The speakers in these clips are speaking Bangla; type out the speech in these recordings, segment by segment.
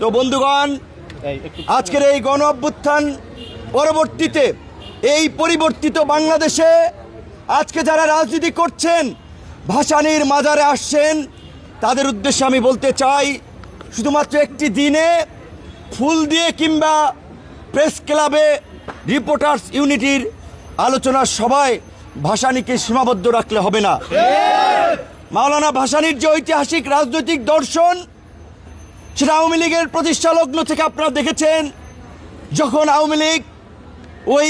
তো বন্ধুগণ আজকের এই গণ অভ্যুত্থান পরবর্তীতে এই পরিবর্তিত বাংলাদেশে আজকে যারা রাজনীতি করছেন ভাসানির মাজারে আসছেন তাদের উদ্দেশ্যে আমি বলতে চাই শুধুমাত্র একটি দিনে ফুল দিয়ে কিংবা প্রেস ক্লাবে রিপোর্টার্স ইউনিটির আলোচনার সভায় ভাসানিকে সীমাবদ্ধ রাখলে হবে না। মাওলানা ভাসানির যে ঐতিহাসিক রাজনৈতিক দর্শন সেটা আওয়ামী লীগের প্রতিষ্ঠা লগ্ন থেকে আপনারা দেখেছেন, যখন আওয়ামী লীগ ওই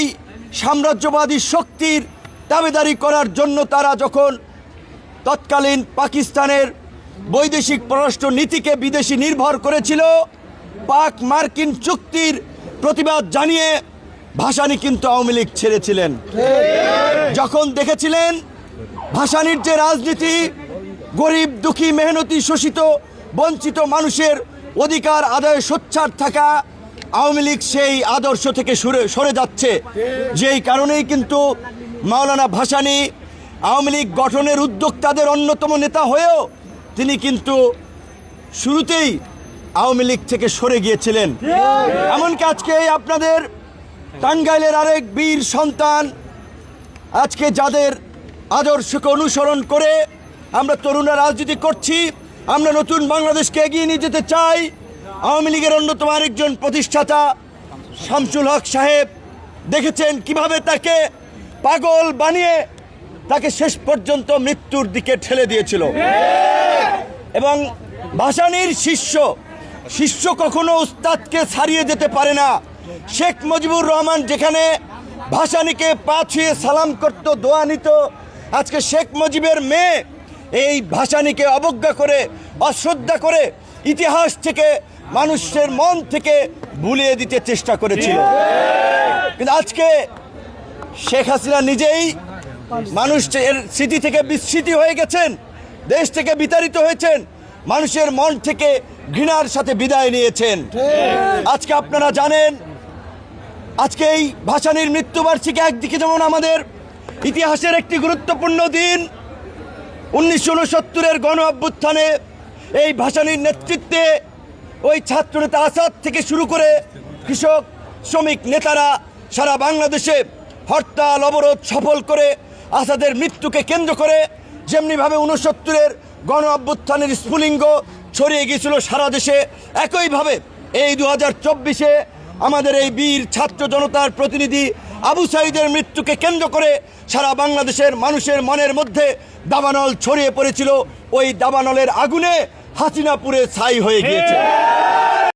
সাম্রাজ্যবাদী শক্তির দাবিদারি করার জন্য তারা যখন তৎকালীন পাকিস্তানের বৈদেশিক পররাষ্ট্র নীতিকে বিদেশি নির্ভর করেছিল, পাক মার্কিন চুক্তির প্রতিবাদ জানিয়ে ভাসানি কিন্তু আওয়ামী লীগ ছেড়েছিলেন। যখন দেখেছিলেন ভাসানির যে রাজনীতি, গরিব, দুঃখী, মেহনতি, শোষিত, বঞ্চিত মানুষের অধিকার আদায়ে সোচ্চার থাকা আওয়ামী লীগ সেই আদর্শ থেকে সরে সরে যাচ্ছে। যেই কারণেই কিন্তু মাওলানা ভাসানি আওয়ামী লীগ গঠনের উদ্যোক্তাদের অন্যতম নেতা হয়েও তিনি কিন্তু শুরুতেই আওয়ামী লীগ থেকে সরে গিয়েছিলেন। এমনকি আজকে আপনাদের টাঙ্গাইলের আরেক বীর সন্তান, আজকে যাদের আদর্শকে অনুসরণ করে আমরা তরুণরা রাজনীতি করছি আমরা নতুন বাংলাদেশকে এগিয়ে নিয়ে যেতে চাই। আওয়ামী লীগের অন্যতম আরেকজন প্রতিষ্ঠাতা শামসুল হক সাহেব দেখেছেন কীভাবে তাকে পাগল বানিয়ে তাকে শেষ পর্যন্ত মৃত্যুর দিকে ঠেলে দিয়েছিল। এবং ভাসানির শিষ্য শিষ্য কখনো উস্তাদকে ছাড়িয়ে যেতে পারে না। শেখ মুজিবুর রহমান যেখানে ভাসানিকে পা ছুঁয়ে সালাম করত, দোয়া নিত, আজকে শেখ মুজিবের মেয়ে এই ভাসানিকে অবজ্ঞা করে অশ্রদ্ধা করে ইতিহাস থেকে, মানুষের মন থেকে ভুলিয়ে দিতে চেষ্টা করেছিল। কিন্তু আজকে শেখ হাসিনা নিজেই মানুষ এর স্মৃতি থেকে বিস্মৃতি হয়ে গেছেন, দেশ থেকে বিতাড়িত হয়েছেন, মানুষের মন থেকে ঘৃণার সাথে বিদায় নিয়েছেন। আজকে আপনারা জানেন, আজকে এই ভাসানির মৃত্যুবার্ষিকী একদিকে যেমন আমাদের ইতিহাসের একটি গুরুত্বপূর্ণ দিন উনিশশো উনসত্তরের গণ অভ্যুত্থানে এই ভাসানির নেতৃত্বে ওই ছাত্রনেতা আসাদ থেকে শুরু করে কৃষক, শ্রমিক নেতারা সারা বাংলাদেশে হরতাল, অবরোধ সফল করে আসাদের মৃত্যুকে কেন্দ্র করে যেমনিভাবে উনসত্তরের গণ অভ্যুত্থানের স্ফুলিঙ্গ ছড়িয়ে গিয়েছিল সারা দেশে, একইভাবে এই দু হাজার চব্বিশে আমাদের এই বীর ছাত্র জনতার প্রতিনিধি আবু সাইদের মৃত্যুকে কেন্দ্র করে সারা বাংলাদেশের মানুষের মনের মধ্যে দাবানল ছড়িয়ে পড়েছিল। ওই দাবানলের আগুনে হাসিনাপুরে ছাই হয়ে গিয়েছে।